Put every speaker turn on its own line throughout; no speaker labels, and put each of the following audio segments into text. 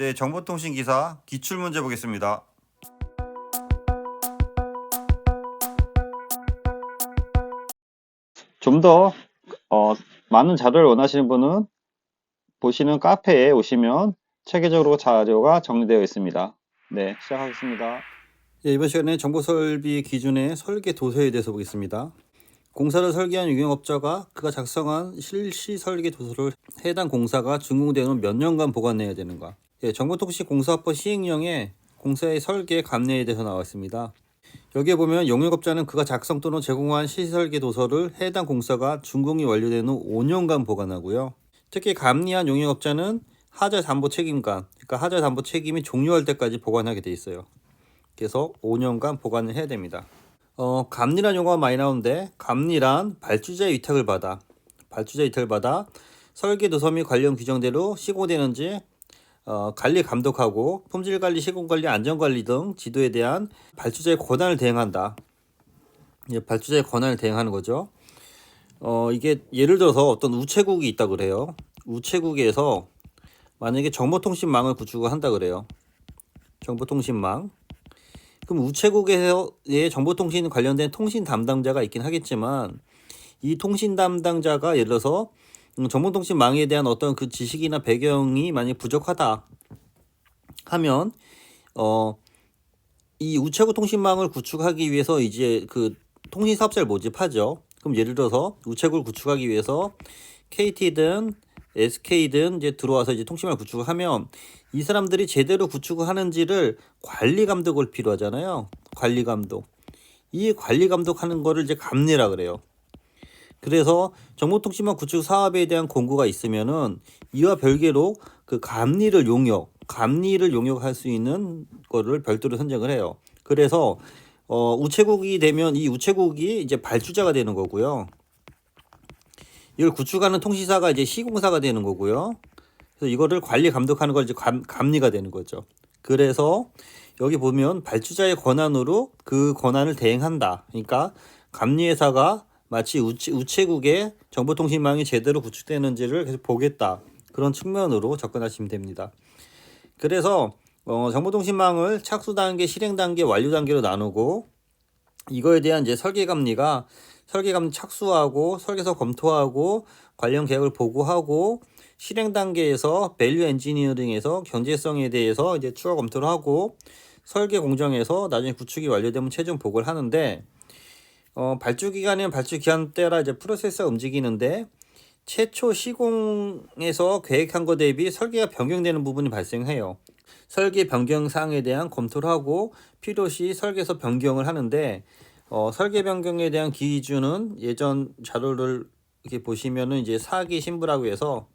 네, 정보통신 기사 기출 문제 보겠습니다.
좀더 어, 많은 자료를 원하시는 분은 보시는 카페에 오시면 체계적으로 자료가 정리되어 있습니다. 네, 시작하겠습니다.
예, 이번 시간에 정보 설비 기준의 설계 도서에 대해서 보겠습니다. 공사를 설계한 유경업자가 그가 작성한 실시 설계 도서를 해당 공사가 준공되는 몇 년간 보관해야 되는가? 예, 정보통신 공사법 시행령에 공사의 설계 감내에 대해서 나와 있습니다. 여기에 보면 용역업자는 그가 작성 또는 제공한 실시설계 도서를 해당 공사가 준공이 완료된 후 5년간 보관하고요. 특히 감리한 용역업자는 하자 담보 책임관, 그러니까 하자 담보 책임이 종료할 때까지 보관하게 돼 있어요. 그래서 5년간 보관을 해야 됩니다. 어, 감리란 용어가 많이 나오는데 감리란 발주자의 위탁을 받아 발주자 위탁을 받아 설계 도서 및 관련 규정대로 시공되는지 어, 관리 감독하고 품질 관리, 시공 관리, 안전 관리 등 지도에 대한 발주자의 권한을 대행한다. 예, 발주자의 권한을 대행하는 거죠. 어, 이게 예를 들어서 어떤 우체국이 있다 그래요. 우체국에서 만약에 정보통신망을 구축을 한다 그래요. 정보통신망. 그럼 우체국에서의 정보통신 관련된 통신 담당자가 있긴 하겠지만 이 통신 담당자가 예를 들어서 음, 정보통신 망에 대한 어떤 그 지식이나 배경이 만약 부족하다 하면 어 이 우체국 통신망을 구축하기 위해서 이제 그 통신 사업자를 모집하죠. 그럼 예를 들어서 우체국을 구축하기 위해서 KT든 SK든 이제 들어와서 이제 통신망을 구축을 하면 이 사람들이 제대로 구축을 하는지를 관리 감독을 필요하잖아요. 관리 감독. 이 관리 감독하는 거를 이제 감리라 그래요. 그래서 정보통신망 구축 사업에 대한 공고가 있으면은 이와 별개로 그 감리를 용역, 감리를 용역할 수 있는 거를 별도로 선정을 해요. 그래서 어 우체국이 되면 이 우체국이 이제 발주자가 되는 거고요. 이걸 구축하는 통신사가 이제 시공사가 되는 거고요. 그래서 이거를 관리 감독하는 걸 이제 감, 감리가 되는 거죠. 그래서 여기 보면 발주자의 권한으로 그 권한을 대행한다. 그러니까 감리회사가 마치 우체, 우체국의 정보통신망이 제대로 구축되는지를 계속 보겠다. 그런 측면으로 접근하시면 됩니다. 그래서 어, 정보통신망을 착수 단계, 실행 단계, 완료 단계로 나누고 이거에 대한 이제 설계 감리가 설계 감리 착수하고 설계서 검토하고 관련 계획을 보고하고 실행 단계에서 밸류 엔지니어링에서 경제성에 대해서 이제 추가 검토를 하고 설계 공정에서 나중에 구축이 완료되면 최종 보고를 하는데 어, 발주 기간은 발주 기간 때라 이제 프로세스가 움직이는데 최초 시공에서 계획한 것 대비 설계가 변경되는 부분이 발생해요. 설계 변경 사항에 대한 검토를 하고 필요시 설계서 변경을 하는데 어, 설계 변경에 대한 기준은 예전 자료를 이렇게 보시면은 이제 사기 신부라고 해서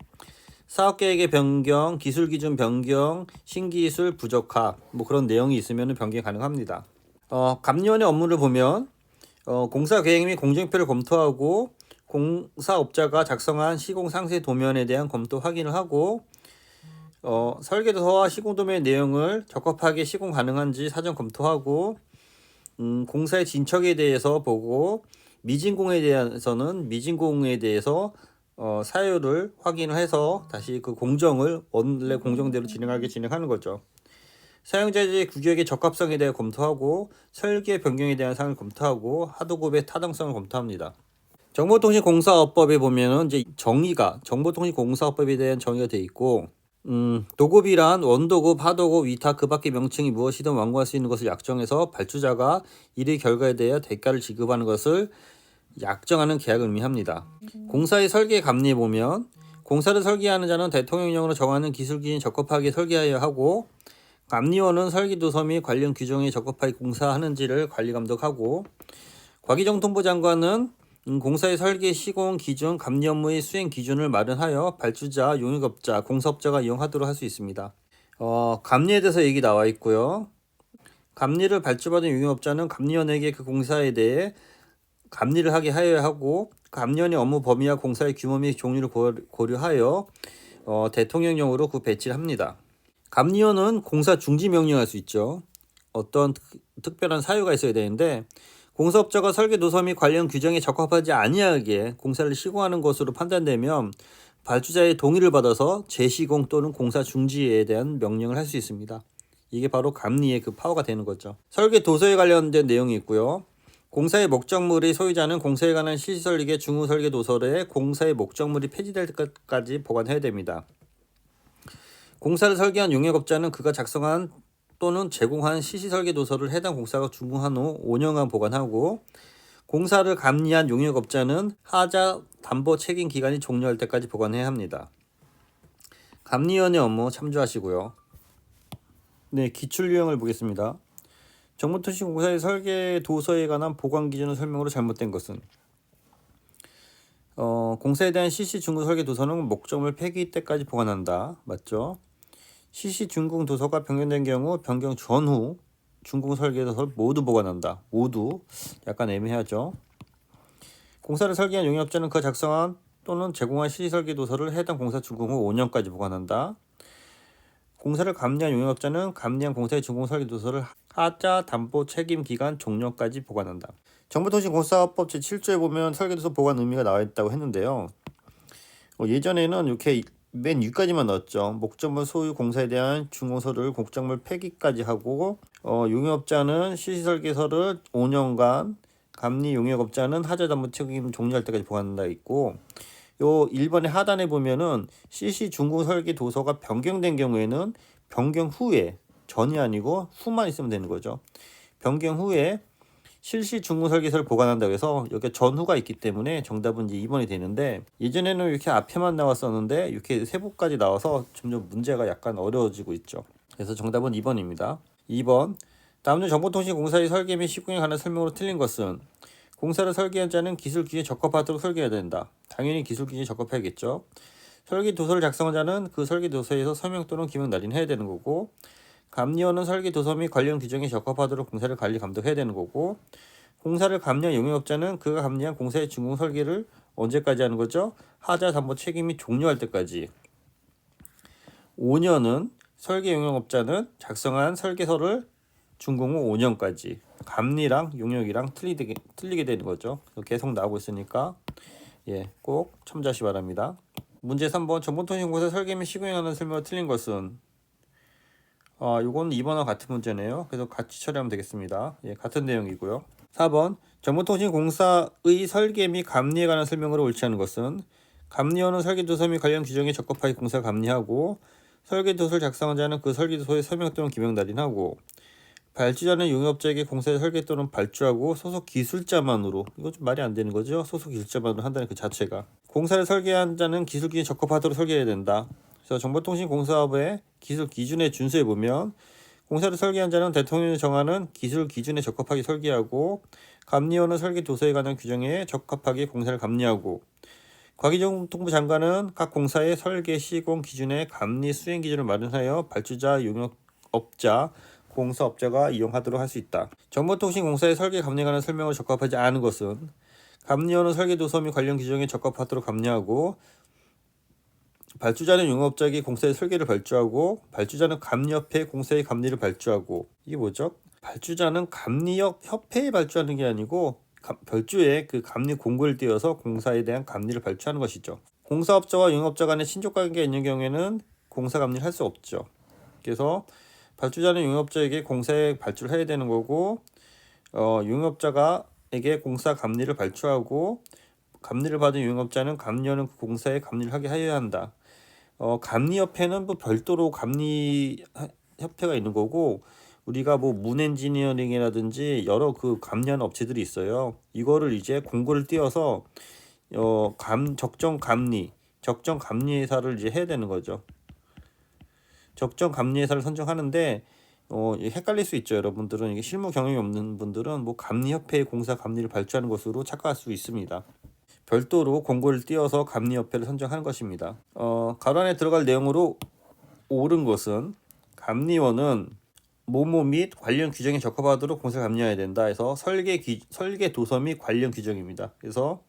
사업 계획의 변경, 기술 기준 변경, 신기술 부적합 뭐 그런 내용이 있으면 변경 가능합니다. 어, 감리원의 업무를 보면 어, 공사 계획 및 공정표를 검토하고 공사업자가 작성한 시공 상세 도면에 대한 검토 확인을 하고 어, 설계도서와 시공 도면 내용을 적합하게 시공 가능한지 사전 검토하고 음, 공사의 진척에 대해서 보고 미진공에 대해서는 미진공에 대해서 어, 사유를 확인을 해서 다시 그 공정을 원래 공정대로 진행하게 진행하는 거죠. 사용자의 규격의 적합성에 대해 검토하고 설계 변경에 대한 사항을 검토하고 하도급의 타당성을 검토합니다. 정보통신공사업법에 보면은 이제 정의가 정보통신공사업법에 대한 정의가 돼 있고 음, 도급이란 원도급, 하도급, 위탁 그 밖의 명칭이 무엇이든 완공할 수 있는 것을 약정해서 발주자가 이의 결과에 대해 대가를 지급하는 것을 약정하는 계약을 의미합니다. 공사의 설계 감리에 보면 공사를 설계하는 자는 대통령령으로 정하는 기술 기준에 적합하게 설계하여야 하고 감리원은 설계 도서 및 관련 규정에 적합하게 공사하는지를 관리 감독하고 과기정통부 장관은 음, 공사의 설계 시공 기준 감리 업무의 수행 기준을 마련하여 발주자, 용역업자, 공사업자가 이용하도록 할 수 있습니다. 어, 감리에 대해서 얘기 나와 있고요. 감리를 발주받은 용역업자는 감리원에게 그 공사에 대해 감리를 하게 하여야 하고 감리원의 업무 범위와 공사의 규모 및 종류를 고려하여 어, 대통령령으로 그 배치를 합니다. 감리원은 공사 중지 명령할 수 있죠. 어떤 특, 특별한 사유가 있어야 되는데 공사업자가 설계 도서 및 관련 규정에 적합하지 아니하게 공사를 시공하는 것으로 판단되면 발주자의 동의를 받아서 재시공 또는 공사 중지에 대한 명령을 할 수 있습니다. 이게 바로 감리의 그 파워가 되는 거죠. 설계 도서에 관련된 내용이 있고요. 공사의 목적물의 소유자는 공사에 관한 실시설계 중후 설계 도서에 공사의 목적물이 폐지될 때까지 보관해야 됩니다. 공사를 설계한 용역업자는 그가 작성한 또는 제공한 시시 설계 도서를 해당 공사가 준공한 후 5년간 보관하고 공사를 감리한 용역업자는 하자 담보 책임 기간이 종료할 때까지 보관해야 합니다. 감리위원회 업무 참조하시고요. 네, 기출 유형을 보겠습니다. 정보통신공사의 설계 도서에 관한 보관 기준을 설명으로 잘못된 것은 어, 공사에 대한 CC 중국 설계 도서는 목적물 폐기 때까지 보관한다. 맞죠? CC 중국 도서가 변경된 경우 변경 전후 중국 설계 도서를 모두 보관한다. 모두 약간 애매하죠. 공사를 설계한 용역자는 그 작성한 또는 제공한 CC 설계 도서를 해당 공사 준공 후 5년까지 보관한다. 공사를 감리한 용역자는 감리한 공사의 준공 설계 도서를 하자 담보 책임 기간 종료까지 보관한다. 정보통신공사법 제7조에 보면 설계도서 보관 의미가 나와 있다고 했는데요. 어, 예전에는 이렇게 맨 위까지만 넣었죠. 목적물 소유 공사에 대한 준공서를 목적물 폐기까지 하고 어, 용역자는 실시설계서를 5년간 감리 용역업자는 하자 담보 책임 종료할 때까지 보관한다 있고 요 1번의 하단에 보면은 CC 중공 설계 도서가 변경된 경우에는 변경 후에 전이 아니고 후만 있으면 되는 거죠. 변경 후에 실시 중공 설계서를 보관한다고 해서 여기 전후가 있기 때문에 정답은 이제 2번이 되는데 예전에는 이렇게 앞에만 나왔었는데 이렇게 세부까지 나와서 점점 문제가 약간 어려워지고 있죠. 그래서 정답은 2번입니다. 2번 다음 중 정보통신공사의 설계 및 시공에 관한 설명으로 틀린 것은 공사를 설계한 자는 기술 기준에 적합하도록 설계해야 된다. 당연히 기술 기준에 적합해야겠죠. 설계 도서를 작성한 자는 그 설계 도서에서 서명 또는 기명 날인해야 되는 거고 감리원은 설계 도서 및 관련 규정에 적합하도록 공사를 관리 감독해야 되는 거고 공사를 감리한 용역업자는 그가 감리한 공사의 준공 설계를 언제까지 하는 거죠? 하자 담보 책임이 종료할 때까지 5년은 설계 용역업자는 작성한 설계서를 준공 후 5년까지 감리랑 용역이랑 틀리게, 틀리게 되는 거죠. 계속 나오고 있으니까 예, 꼭 참조하시 기 바랍니다. 문제 3번 정보통신공사 설계 및 시공에 관한 설명을 틀린 것은 아, 요건 2번과 같은 문제네요. 그래서 같이 처리하면 되겠습니다. 예, 같은 내용이고요. 4번 정보통신공사의 설계 및 감리에 관한 설명으로 옳지 않은 것은 감리원은 설계도서 및 관련 규정에 적합하게 공사 감리하고 설계도서를 작성한 자는 그 설계도서에 서명 또는 기명 날인하고 발주자는 용역자에게 공사의 설계 또는 발주하고 소속 기술자만으로 이거 좀 말이 안 되는 거죠. 소속 기술자만으로 한다는 그 자체가 공사를 설계한 자는 기술 기준에 적합하도록 설계해야 된다. 그래서 정보통신공사업의 기술 기준에 준수해 보면 공사를 설계한 자는 대통령이 정하는 기술 기준에 적합하게 설계하고 감리원은 설계 도서에 관한 규정에 적합하게 공사를 감리하고 과기정통부 장관은 각 공사의 설계 시공 기준에 감리 수행 기준을 마련하여 발주자 용역업자 공사업자가 이용하도록 할 수 있다. 정보통신공사의 설계 감리에 관한 설명을 적합하지 않은 것은 감리원은 설계 도서 및 관련 규정에 적합하도록 감리하고 발주자는 용업자에게 공사의 설계를 발주하고 발주자는 감리협회 공사의 감리를 발주하고 이게 뭐죠? 발주자는 감리협 협회에 발주하는 게 아니고 가- 별주에 그 감리 공고를 띄어서 공사에 대한 감리를 발주하는 것이죠. 공사업자와 용업자 간의 친족 관계가 있는 경우에는 공사 감리를 할 수 없죠. 그래서 발주자는 용업자에게 공사에 발주를 해야 되는 거고 어, 용업자가에게 공사 감리를 발주하고 감리를 받은 용업자는 감리원은 그 공사에 감리를 하게 하여야 한다. 어, 감리협회는 뭐 별도로 감리 하- 협회가 있는 거고 우리가 뭐 문엔지니어링이라든지 여러 그 감리하는 업체들이 있어요. 이거를 이제 공고를 띄어서 어, 감 적정 감리, 적정 감리 회사를 이제 해야 되는 거죠. 적정 감리 회사를 선정하는데 어, 헷갈릴 수 있죠. 여러분들은 이게 실무 경험이 없는 분들은 뭐 감리협회의 공사 감리를 발주하는 것으로 착각할 수 있습니다. 별도로 공고를 띄어서 감리협회를 선정하는 것입니다. 어, 가론에 들어갈 내용으로 옳은 것은 감리원은 모모 및 관련 규정에 적합하도록 공사 감리해야 된다 해서 설계 기, 설계 도서 및 관련 규정입니다. 그래서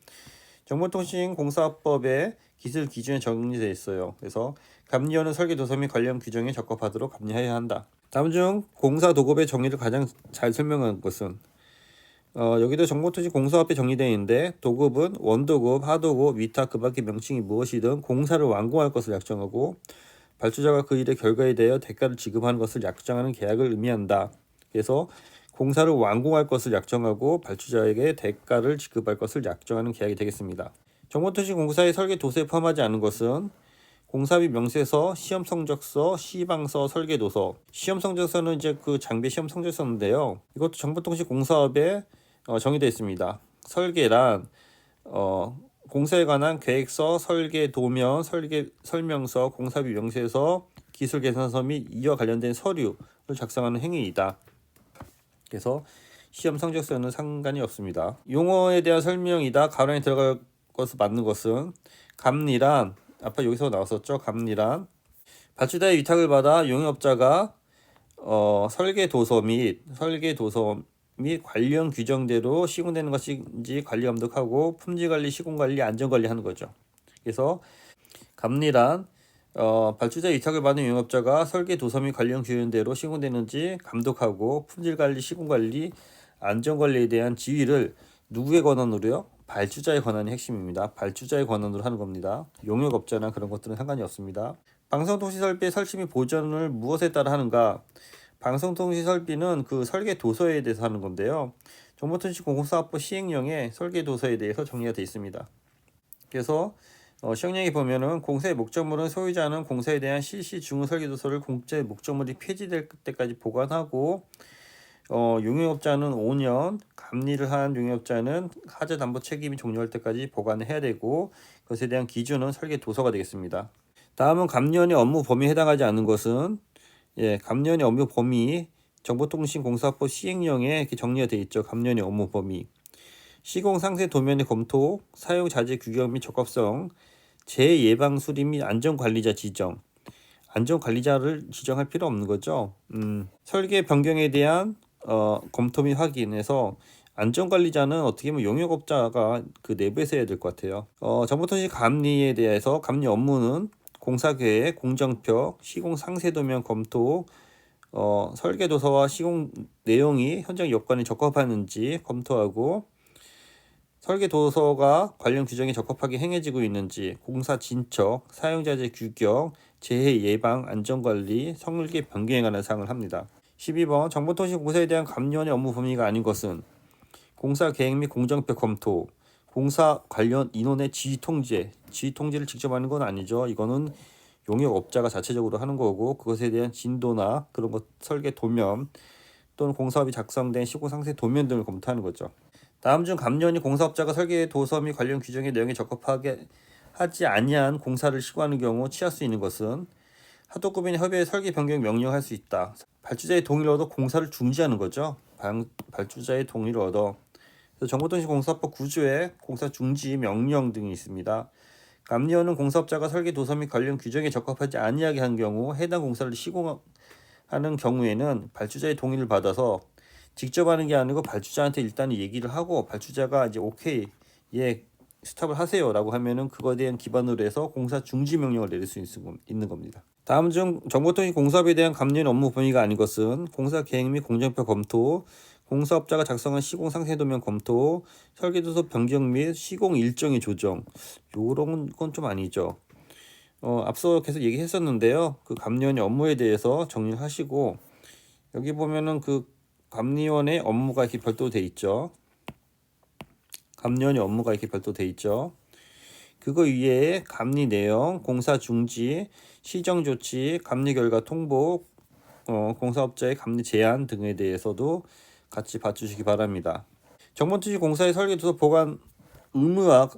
정보통신공사법의 기술 기준에 정리되어 있어요. 그래서 감리원은 설계 도서 및 관련 규정에 적합하도록 감리해야 한다. 다음 중 공사 도급의 정리를 가장 잘 설명한 것은 어, 여기도 정보통신 공사업에 정리되어 있는데 도급은 원도급, 하도급, 위탁 그 밖의 명칭이 무엇이든 공사를 완공할 것을 약정하고 발주자가 그 일의 결과에 대하여 대가를 지급하는 것을 약정하는 계약을 의미한다. 그래서 공사를 완공할 것을 약정하고 발주자에게 대가를 지급할 것을 약정하는 계약이 되겠습니다. 정보통신 공사의 설계 도서에 포함하지 않은 것은 공사비 명세서, 시험 성적서, 시방서, 설계 도서. 시험 성적서는 이제 그 장비 시험 성적서인데요. 이것도 정보통신 공사업에 어, 정의되어 있습니다. 설계란 어, 공사에 관한 계획서, 설계 도면, 설계 설명서, 공사비 명세서, 기술 계산서 및 이와 관련된 서류를 작성하는 행위이다. 그래서 시험 성적서는 상관이 없습니다. 용어에 대한 설명이다. 가론에 들어갈 것을 맞는 것은 감리란 아까 여기서 나왔었죠. 감리란 발주자의 위탁을 받아 용역업자가 어, 설계 도서 및 설계 도서 및 관련 규정대로 시공되는 것인지 관리 감독하고 품질 관리, 시공 관리, 안전 관리하는 거죠. 그래서 감리란 어, 발주자 위탁을 받은 용역업자가 설계 도서 및 관련 규정대로 시공되는지 감독하고 품질 관리, 시공 관리, 안전 관리에 대한 지휘를 누구의 권한으로요? 발주자의 권한이 핵심입니다. 발주자의 권한으로 하는 겁니다. 용역업자나 그런 것들은 상관이 없습니다. 방송통신 설비의 설치 및 보존을 무엇에 따라 하는가? 방송통신 설비는 그 설계 도서에 대해서 하는 건데요. 정보통신공사업부 시행령에 설계 도서에 대해서 정리가 되어 있습니다. 그래서 어, 시행령에 보면은 공사의 목적물은 소유자는 공사에 대한 실시 중후 설계 도서를 공짜의 목적물이 폐지될 때까지 보관하고 어, 용역업자는 5년, 감리를 한 용역업자는 하자 담보 책임이 종료할 때까지 보관을 해야 되고 그것에 대한 기준은 설계 도서가 되겠습니다. 다음은 감리원의 업무 범위에 해당하지 않는 것은 예, 감리원의 업무 범위 정보통신공사법 시행령에 이렇게 정리가 되어 있죠. 감리원의 업무 범위. 시공 상세 도면의 검토, 사용 자재 규격 및 적합성, 재예방 수리 및 안전 관리자 지정. 안전 관리자를 지정할 필요 없는 거죠. 음, 설계 변경에 대한 어, 검토 및 확인해서 안전관리자는 어떻게 보면 용역업자가 그 내부에서 해야 될 것 같아요. 어, 정보통신 감리에 대해서 감리 업무는 공사계획, 공정표, 시공 상세도면 검토, 어, 설계도서와 시공 내용이 현장 여건에 적합하는지 검토하고 설계도서가 관련 규정에 적합하게 행해지고 있는지 공사 진척, 사용자재 규격, 재해 예방, 안전관리, 설계 변경에 관한 사항을 합니다. 12번 정보통신 공사에 대한 감리원의 업무 범위가 아닌 것은 공사 계획 및 공정표 검토, 공사 관련 인원의 지휘 통제, 지휘 통제를 직접 하는 건 아니죠. 이거는 용역업자가 자체적으로 하는 거고 그것에 대한 진도나 그런 것 설계 도면 또는 공사업이 작성된 시공 상세 도면 등을 검토하는 거죠. 다음 중 감리원이 공사업자가 설계 도서 및 관련 규정의 내용에 적합하게 하지 아니한 공사를 시공하는 경우 취할 수 있는 것은 하도급인 협의의 설계 변경 명령할 수 있다. 발주자의 동의를 얻어 공사를 중지하는 거죠. 방, 발주자의 동의를 얻어. 정보통신공사법 9조에 공사 중지 명령 등이 있습니다. 감리원은 공사업자가 설계 도서 및 관련 규정에 적합하지 아니하게 한 경우 해당 공사를 시공하는 경우에는 발주자의 동의를 받아서 직접 하는 게 아니고 발주자한테 일단 얘기를 하고 발주자가 이제 오케이 예 스탑을 하세요라고 하면은 그거에 대한 기반으로 해서 공사 중지 명령을 내릴 수 있는 겁니다. 다음 중 정보통신 공사업에 대한 감리원 업무 범위가 아닌 것은 공사 계획 및 공정표 검토, 공사업자가 작성한 시공 상세도면 검토, 설계도서 변경 및 시공 일정의 조정. 요런 건 좀 아니죠. 어, 앞서 계속 얘기했었는데요. 그 감리원의 업무에 대해서 정리를 하시고 여기 보면은 그 감리원의 업무가 이렇게 별도로 돼 있죠. 감리원의 업무가 이렇게 별도로 돼 있죠. 그거 위에 감리 내용, 공사 중지, 시정 조치, 감리 결과 통보, 어, 공사업자의 감리 제한 등에 대해서도 같이 봐주시기 바랍니다. 정보투시 공사의 설계도서 보관 의무와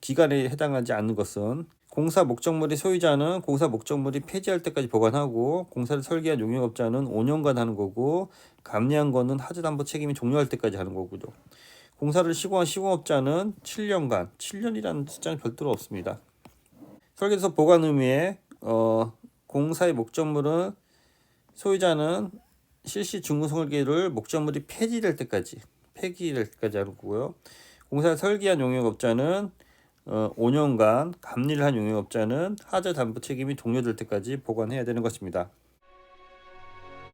기간에 해당하지 않는 것은 공사 목적물의 소유자는 공사 목적물이 폐지할 때까지 보관하고 공사를 설계한 용역업자는 5년간 하는 거고 감리한 거는 하자담보 책임이 종료할 때까지 하는 거고요. 공사를 시공한 시공업자는 7년간, 7년이라는 숫자는 별도로 없습니다. 설계도서 보관 의무에 어, 공사의 목적물은 소유자는 실시 중구 설계를 목적물이 폐지될 때까지 폐기될 때까지 하는 거고요. 공사를 설계한 용역업자는 어, 5년간 감리를 한 용역업자는 하자 담보 책임이 종료될 때까지 보관해야 되는 것입니다.